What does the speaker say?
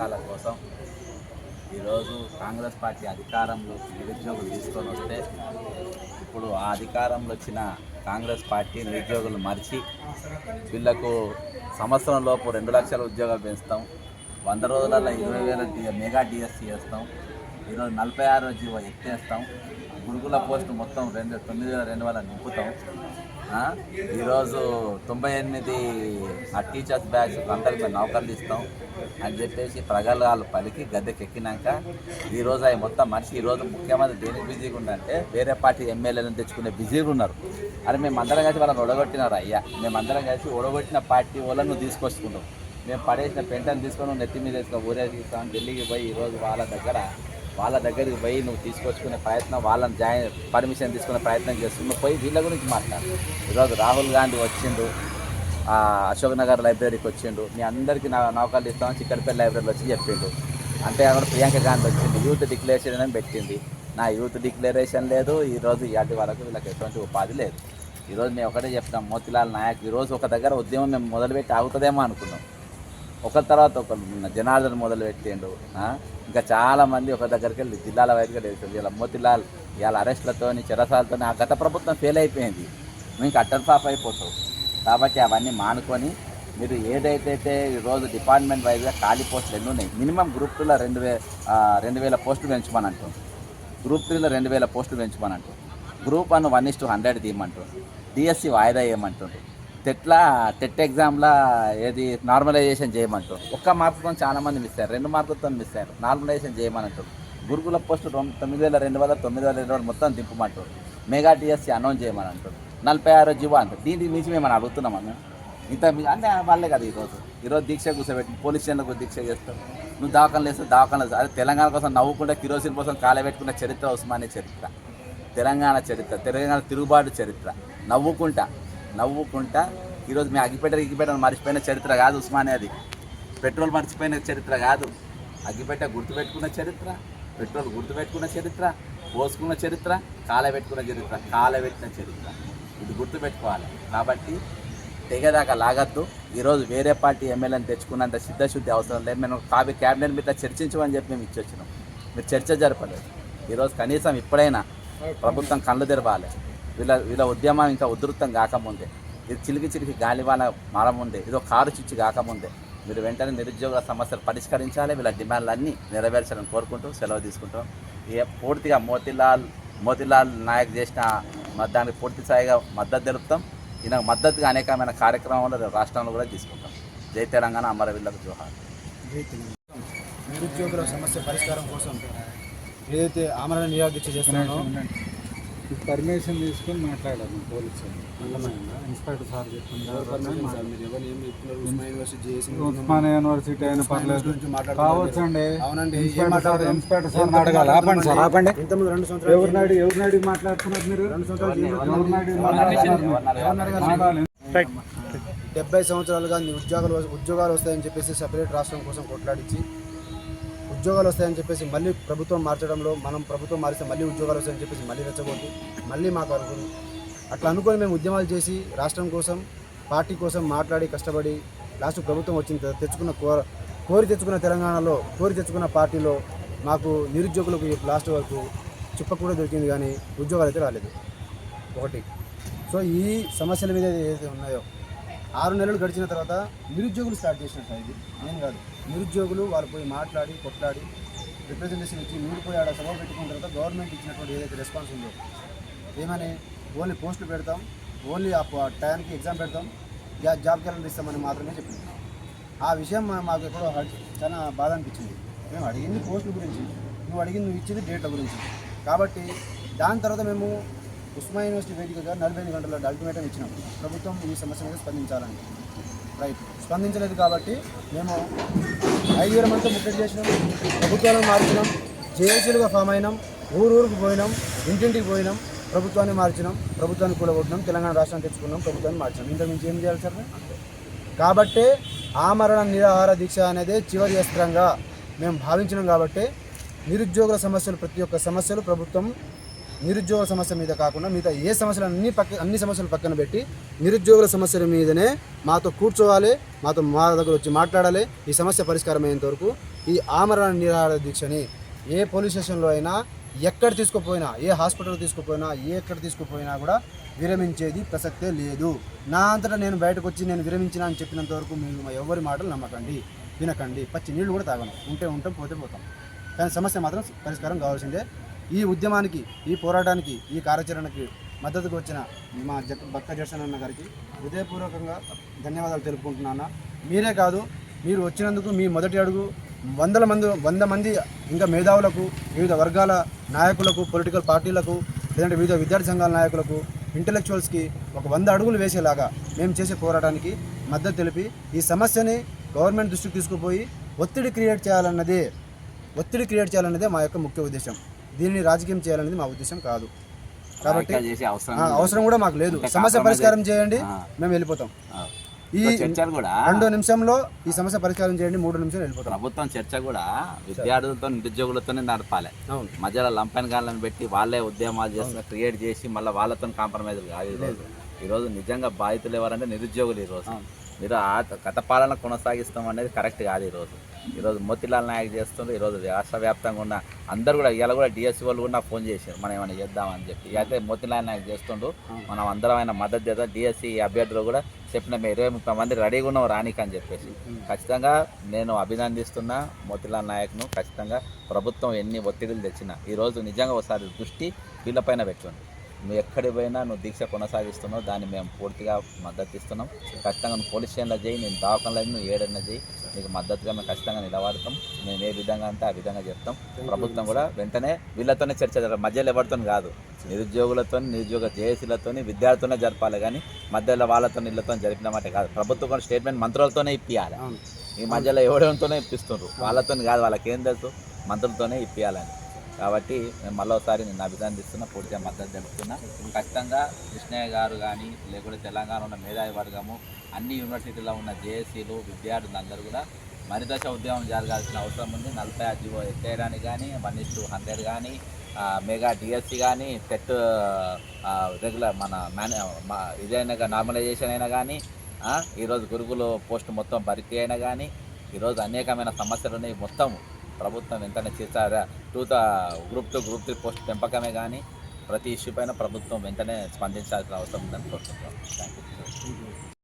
పథకాల కోసం ఈరోజు కాంగ్రెస్ పార్టీ అధికారంలోకి నిరుద్యోగులు తీసుకొని వస్తే ఇప్పుడు ఆ అధికారంలో వచ్చిన కాంగ్రెస్ పార్టీ నిరుద్యోగులు మరిచి వీళ్ళకు సంవత్సరంలోపు రెండు లక్షల ఉద్యోగాలు పెంచుతాం. వంద రోజులలో ఇరవై వేల మెగా డిఎస్సీ చేస్తాం. ఈరోజు నలభై ఆరు జీవో ఎత్తేస్తాం. గురుకుల పోస్టు మొత్తం రెండు తొమ్మిది వేల రెండు వేల నింపుతాం. ఈరోజు తొంభై ఎనిమిది ఆ టీచర్స్ బ్యాచ్ అందరికి మేము నౌకర్లు ఇస్తాం అని చెప్పేసి ప్రగల్భాలు పలికి గద్దెకెక్కినాక ఈరోజు అవి మొత్తం మనిషి ఈరోజు ముఖ్యమంత్రి దేనికి బిజీగా ఉందంటే వేరే పార్టీ ఎమ్మెల్యేలను తెచ్చుకునే బిజీగా ఉన్నారు. అని మేము అందరం కలిసి వాళ్ళని ఒడగొట్టినారు అయ్యా మేము అందరం కలిసి ఒడగొట్టిన పార్టీ వాళ్ళను తీసుకొచ్చుకుంటాం. మేము పడేసిన పెంటను తీసుకొని నెత్తి మీద వేసుకొని ఊరేగిస్తాం ఢిల్లీకి పోయి ఈరోజు వాళ్ళ దగ్గర వాళ్ళ దగ్గరికి పోయి నువ్వు తీసుకొచ్చుకునే ప్రయత్నం వాళ్ళని జాయిన్ పర్మిషన్ తీసుకునే ప్రయత్నం చేస్తున్నావు పోయి వీళ్ళ గురించి మాట్లాడు. ఈరోజు రాహుల్ గాంధీ వచ్చిండు అశోక్ నగర్ లైబ్రరీకి వచ్చిండు. మీ అందరికీ నా నౌకర్లు ఇస్తామని చిక్కడపల్లి లైబ్రరీలో వచ్చి చెప్పిండు. అంటే అక్కడ ప్రియాంక గాంధీ వచ్చింది యూత్ డిక్లరేషన్ అని పెట్టింది. నా యూత్ డిక్లరేషన్ లేదు. ఈరోజు ఇలాంటి వాళ్ళకు వీళ్ళకి ఎటువంటి ఉపాధి లేదు. ఈరోజు మేము ఒకటే చెప్తాం మోతిలాల్ నాయక్ ఈరోజు ఒక దగ్గర ఉద్యమం మేము మొదలుపెట్టి ఆగుతుందేమో అనుకున్నాం. ఒకరి తర్వాత ఒకరు జనార్దన్ మొదలు పెట్టిండు ఇంకా చాలా మంది ఒక దగ్గరికి వెళ్ళి జిల్లాల వైపుగా వెళ్తుంది ఇలా మోతిలాల్ ఇవాళ అరెస్టులతోని చెరసాలతో ఆ గత ప్రభుత్వం ఫెయిల్ అయిపోయింది. నువ్వు ఇంకా అట్టర్ పాప్ అయిపోతావు. కాబట్టి అవన్నీ మానుకొని మీరు ఏదైతే ఈరోజు డిపార్ట్మెంట్ వైజ్గా ఖాళీ పోస్టులు ఎన్ని ఉన్నాయి? మినిమం గ్రూప్ టూలో రెండు వే రెండు వేల పోస్టులు పెంచమని అంటాం గ్రూప్ త్రీలో రెండు వేల పోస్టులు పెంచమని అంటాం group one one is two hundred తీయమంటాం DSC వాయిదా వేయమంటుండ్రు టెట్లా టెట్ ఎగ్జామ్లా ఏది నార్మలైజేషన్ చేయమంటారు. ఒక్క మార్కుతో చాలామంది మిస్ అయ్యారు. రెండు మార్కులతో మిస్ అయ్యారు. నార్మలైజేషన్ చేయమనంటారు. గురుకుల పోస్ట్ తొమ్మిది వేల రెండు వందల తొమ్మిది వేల రెండు వందలు మొత్తం దింపమంటారు మెగా టీఎస్సీ అనౌన్స్ చేయమని అంటారు నలభై ఆరో జీవో అంటారు. దీనికి మించి మేము అడుగుతున్నాం అన్న ఇంత అంటే వాళ్ళే కదా ఈరోజు. ఈరోజు దీక్ష కూర్చోబెట్టి పోలీస్ స్టేషన్లకు దీక్ష చేస్తారు. నువ్వు దావకాలు వేస్తే దావకాలు వేస్తావు. అదే తెలంగాణ కోసం నవ్వుకుంటే కిరోసిన్ కోసం కాలబెట్టుకున్న చరిత్ర ఉస్మానియా చరిత్ర. తెలంగాణ చరిత్ర తెలంగాణ తిరుగుబాటు చరిత్ర. నవ్వుకుంటా. నవ్వుకుంటా ఈరోజు మీ అగ్గిపెట్ట అగ్గిపెట్టను మర్చిపోయిన చరిత్ర కాదు ఉస్మానియాది పెట్రోల్ మర్చిపోయిన చరిత్ర కాదు. అగ్గిపెట్ట గుర్తుపెట్టుకున్న చరిత్ర పెట్రోల్ గుర్తుపెట్టుకున్న చరిత్ర పోసుకున్న చరిత్ర కాలబెట్టుకున్న చరిత్ర కాలబెట్టిన చరిత్ర. ఇది గుర్తుపెట్టుకోవాలి. కాబట్టి తెగదాకా లాగద్దు. ఈరోజు వేరే పార్టీ ఎమ్మెల్యేని తెచ్చుకున్నంత సిద్ధశుద్ధి అవసరం లేదు. మేము కాపీ క్యాబినెట్ మీద చర్చించమని చెప్పి మేము ఇచ్చొచ్చినాం మీరు చర్చ జరపలేదు. ఈరోజు కనీసం ఇప్పుడైనా ప్రభుత్వం కళ్ళు తెరవాలి. వీళ్ళ వీళ్ళ ఉద్యమం ఇంకా ఉధృతం కాకముందే. ఇది చిలికి చిలికి గాలివాన మారముందే. ఇదో కారు చిచ్చు కాకముందే. మీరు వెంటనే నిరుద్యోగుల సమస్యలు పరిష్కరించాలి. వీళ్ళ డిమాండ్లన్నీ నెరవేర్చాలని కోరుకుంటూ సెలవు తీసుకుంటాం ఏ పూర్తిగా మోతిలాల్ మోతిలాల్ నాయక్ చేసిన దానికి పూర్తి స్థాయిగా మద్దతు తెలుపుతాం. ఈయన మద్దతుగా అనేకమైన కార్యక్రమాలు రాష్ట్రంలో కూడా తీసుకుంటాం. జై తెలంగాణ అమరవీళ్ళకు జోహార్. నిరుద్యోగుల సమస్య పరిష్కారం కోసం ఏదైతే ఆమరణ నిరాదీక్ష చేస్తున్నానో పర్మిషన్ తీసుకొని మాట్లాడాలి police inspector sir Osman university అయినా పర్లేదు. కావచ్చండి. Inspector sir? ఇన్స్పెక్టర్ సార్ అడగాలి. ఆపండి సార్ ఆపండి. ఇంతకుముందు రెండు సంవత్సరాలు ఎవరినాడు ఎవరినాడు మాట్లాడుతున్నారు మీరు? ఎవరినాడు డెబ్బై సంవత్సరాలుగా ఉద్యోగాలు ఉద్యోగాలు వస్తాయని చెప్పేసి సపరేట్ రాష్ట్రం కోసం కొట్లాడించి ఉద్యోగాలు వస్తాయని చెప్పేసి మళ్ళీ ప్రభుత్వం మార్చడంలో మనం ప్రభుత్వం మారిస్తే మళ్ళీ ఉద్యోగాలు వస్తాయని చెప్పేసి మళ్ళీ రెచ్చగొట్టి మళ్ళీ మాకు అనుకుని అట్లా అనుకొని మేము ఉద్యమాలు చేసి రాష్ట్రం కోసం పార్టీ కోసం మాట్లాడి కష్టపడి లాస్ట్ ప్రభుత్వం వచ్చింది తెచ్చుకున్న కోర కోరి తెచ్చుకున్న తెలంగాణలో కోరి తెచ్చుకున్న పార్టీలో మాకు నిరుద్యోగులకు లాస్ట్ వరకు చుక్క కూడా దొరికింది కానీ ఉద్యోగాలు అయితే రాలేదు. ఒకటి. సో ఈ సమస్యల మీద ఏదైతే ఉన్నాయో ఆరు నెలలు గడిచిన తర్వాత నిరుద్యోగులు స్టార్ట్ చేసినట్టు ఇది. నేను కాదు. నిరుద్యోగులు వాళ్ళు పోయి మాట్లాడి కొట్లాడి రిప్రజెంటేషన్ ఇచ్చి మీరు పోయి ఆడ సభ పెట్టుకున్న తర్వాత గవర్నమెంట్ ఇచ్చినటువంటి ఏదైతే రెస్పాన్స్ ఉందో ఏమని? ఓన్లీ పోస్టులు పెడతాం. ఓన్లీ ఆ టైంకి ఎగ్జామ్ పెడతాం. జా జాబ్ క్యాలెండర్ ఇస్తామని మాత్రమే చెప్పింది. ఆ విషయం మాకు ఎక్కడో చాలా బాధ అనిపించింది. మేము అడిగింది పోస్టుల గురించి. నువ్వు అడిగింది నువ్వు ఇచ్చింది డేట్ల గురించి. కాబట్టి దాని తర్వాత మేము ఉస్మా యూనివర్సిటీ వేదికగా నలభై ఐదు గంటల అల్టిమేటం ఇచ్చినాం. ప్రభుత్వం ఈ సమస్య మీద స్పందించాలని. రైట్. స్పందించలేదు కాబట్టి మేము ఐదు వేల మందితో ముట్టడి చేసినాం ప్రభుత్వాలను మార్చినాం జేఏసీలుగా ఫామ్ అయినాం ఊరూరుకు పోయినాం ఇంటింటికి పోయినాం ప్రభుత్వాన్ని మార్చినాం ప్రభుత్వాన్ని కూడగొట్టినాం తెలంగాణ రాష్ట్రాన్ని తెచ్చుకున్నాం ప్రభుత్వాన్ని మార్చినాం. ఇంత మించి ఏం చేయాలి సార్? కాబట్టే ఆమరణ నిరాహార దీక్ష అనేది చివరి అస్త్రంగా మేము భావించినాం కాబట్టి నిరుద్యోగుల సమస్యలు ప్రతి ఒక్క సమస్యలు ప్రభుత్వం నిరుద్యోగ సమస్య మీద కాకుండా మిగతా ఏ సమస్యలు అన్ని పక్క అన్ని సమస్యలు పక్కన పెట్టి నిరుద్యోగుల సమస్యల మీదనే మాతో కూర్చోవాలి మాతో మా దగ్గర వచ్చి మాట్లాడాలి. ఈ సమస్య పరిష్కారం అయ్యేంత వరకు ఈ ఆమరణ నిరాహార దీక్షని ఏ పోలీస్ స్టేషన్లో అయినా ఎక్కడ తీసుకుపోయినా ఏ హాస్పిటల్ తీసుకుపోయినా ఏ ఎక్కడ తీసుకుపోయినా కూడా విరమించేది ప్రసక్తే లేదు. నా అంతటా నేను బయటకు వచ్చి నేను విరమించిన అని చెప్పినంత వరకు మీరు మా ఎవరి మాటలు నమ్మకండి వినకండి. పచ్చి నీళ్ళు కూడా తాగను. ఉంటే ఉంటాం పోతే పోతాం. కానీ సమస్య మాత్రం పరిష్కారం కావాల్సిందే. ఈ ఉద్యమానికి ఈ పోరాటానికి ఈ కార్యాచరణకి మద్దతుకు వచ్చిన మా జక్ బక్క జర్సన్ అన్న గారికి హృదయపూర్వకంగా ధన్యవాదాలు తెలుపుకుంటున్నాను మీరే కాదు మీరు వచ్చినందుకు మీ మొదటి అడుగు వందల మంది వంద మంది ఇంకా మేధావులకు వివిధ వర్గాల నాయకులకు పొలిటికల్ పార్టీలకు లేదంటే వివిధ విద్యార్థి సంఘాల నాయకులకు ఇంటలెక్చువల్స్కి ఒక వంద అడుగులు వేసేలాగా మేము చేసే పోరాటానికి మద్దతు తెలిపి ఈ సమస్యని గవర్నమెంట్ దృష్టికి తీసుకుపోయి ఒత్తిడి క్రియేట్ చేయాలన్నదే ఒత్తిడి క్రియేట్ చేయాలన్నదే మా యొక్క ముఖ్య ఉద్దేశం. దీనిని రాజకీయం చేయాలనేది మా ఉద్దేశం కాదు. కాబట్టి అవసరం కూడా మాకు లేదు. సమస్య పరిష్కారం చేయండి. మేము వెళ్ళిపోతాం. ఈ చర్చలు కూడా రెండో నిమిషంలో ఈ సమస్య పరిష్కారం చేయండి మూడు నిమిషాలు వెళ్ళిపోతాం. ప్రభుత్వం చర్చ కూడా విద్యార్థులతో నిరుద్యోగులతోనే నడపాలి. మధ్యలో లంపన్ గాళ్ళని పెట్టి వాళ్ళే ఉద్యమాలు చేస్తున్న క్రియేట్ చేసి మళ్ళీ వాళ్ళతో కాంప్రమైజ్ కాదు ఈరోజు. ఈరోజు నిజంగా బాధితులు ఎవరంటే నిరుద్యోగులు ఈరోజు. మీరు ఆ గత పాలన కొనసాగిస్తాం అనేది కరెక్ట్ కాదు ఈరోజు. ఈరోజు మోతిలాల్ నాయక్ చేస్తుండ్రు ఈరోజు రాష్ట్ర వ్యాప్తంగా ఉన్న అందరు కూడా ఇవాళ కూడా డిఎస్సి వాళ్ళు కూడా ఫోన్ చేశారు. మనం ఏమైనా చేద్దామని చెప్పి. అయితే మోతిలాల్ నాయక్ చేస్తుండ్రు. మనం అందరం ఆయన మద్దతు చేద్దాం. డిఎస్సి అభ్యర్థులు కూడా చెప్పిన మేము ఇరవై ముప్పై మంది రెడీగా ఉన్నాం రానికి అని చెప్పేసి. ఖచ్చితంగా నేను అభినందిస్తున్న మోతిలాల్ నాయక్ను. ఖచ్చితంగా ప్రభుత్వం ఎన్ని ఒత్తిడులు తెచ్చినా ఈరోజు నిజంగా ఒకసారి దృష్టి వీళ్ళపైన పెట్టండి. నువ్వు ఎక్కడికి పోయినా నువ్వు దీక్ష కొనసాగిస్తున్నావు. దాన్ని మేము పూర్తిగా మద్దతు ఇస్తున్నాం. ఖచ్చితంగా నువ్వు పోలీస్ స్టేషన్లో చేయి నేను దావకంలో నువ్వు ఏడైనా చేయి. నీకు మద్దతుగా మేము ఖచ్చితంగా నిలబడతాం. మేము ఏ విధంగా అంటే ఆ విధంగా చెప్తాం. ప్రభుత్వం కూడా వెంటనే వీళ్ళతోనే చర్చ జరగాలి మధ్యలో ఎవరితో కాదు. నిరుద్యోగులతో నిరుద్యోగ జేఏసీలతో విద్యార్థులతోనే జరపాలి కానీ మధ్యలో వాళ్ళతో వీళ్ళతో జరిపినమాట కాదు. ప్రభుత్వం కూడా స్టేట్మెంట్ మంత్రులతోనే ఇప్పియాలి. ఈ మధ్యలో ఎవడెవరితోనే ఇప్పిస్తుండ్రు. వాళ్ళతో కాదు వాళ్ళకి ఏం తెలుసు మంత్రులతోనే ఇప్పియాలని. కాబట్టి మేము మళ్ళీ నేను అభినందిస్తున్నా పూర్తిగా మద్దతు తెలుపుతున్నా. ఖచ్చితంగా కృష్ణయ్య గారు కానీ లేకుంటే తెలంగాణ ఉన్న మేధావి వర్గము అన్ని యూనివర్సిటీలో ఉన్న జేఏసీలు విద్యార్థులు అందరూ కూడా మరిదశ ఉద్యమం జరగాల్సిన అవసరం ఉంది. నలభై ఐదు జీవో ఎత్తేయడానికి కానీ వన్ ఇస్ టూ హండ్రెడ్ కానీ మెగా డిఎస్సి కానీ టెట్ రెగ్యులర్ మన మేనే ఇదైనా నార్మలైజేషన్ అయినా కానీ ఈరోజు గురుకులు పోస్ట్ మొత్తం భర్తీ అయినా కానీ ఈరోజు అనేకమైన సమస్యలు ఉన్నాయి. మొత్తం ప్రభుత్వం వెంటనే చేస్తారా two group two group three post పెంపకమే కానీ ప్రతి ఇష్యూ పైన ప్రభుత్వం వెంటనే స్పందించాల్సిన అవసరం ఉందని కోరుకుంటున్నాం. Thank you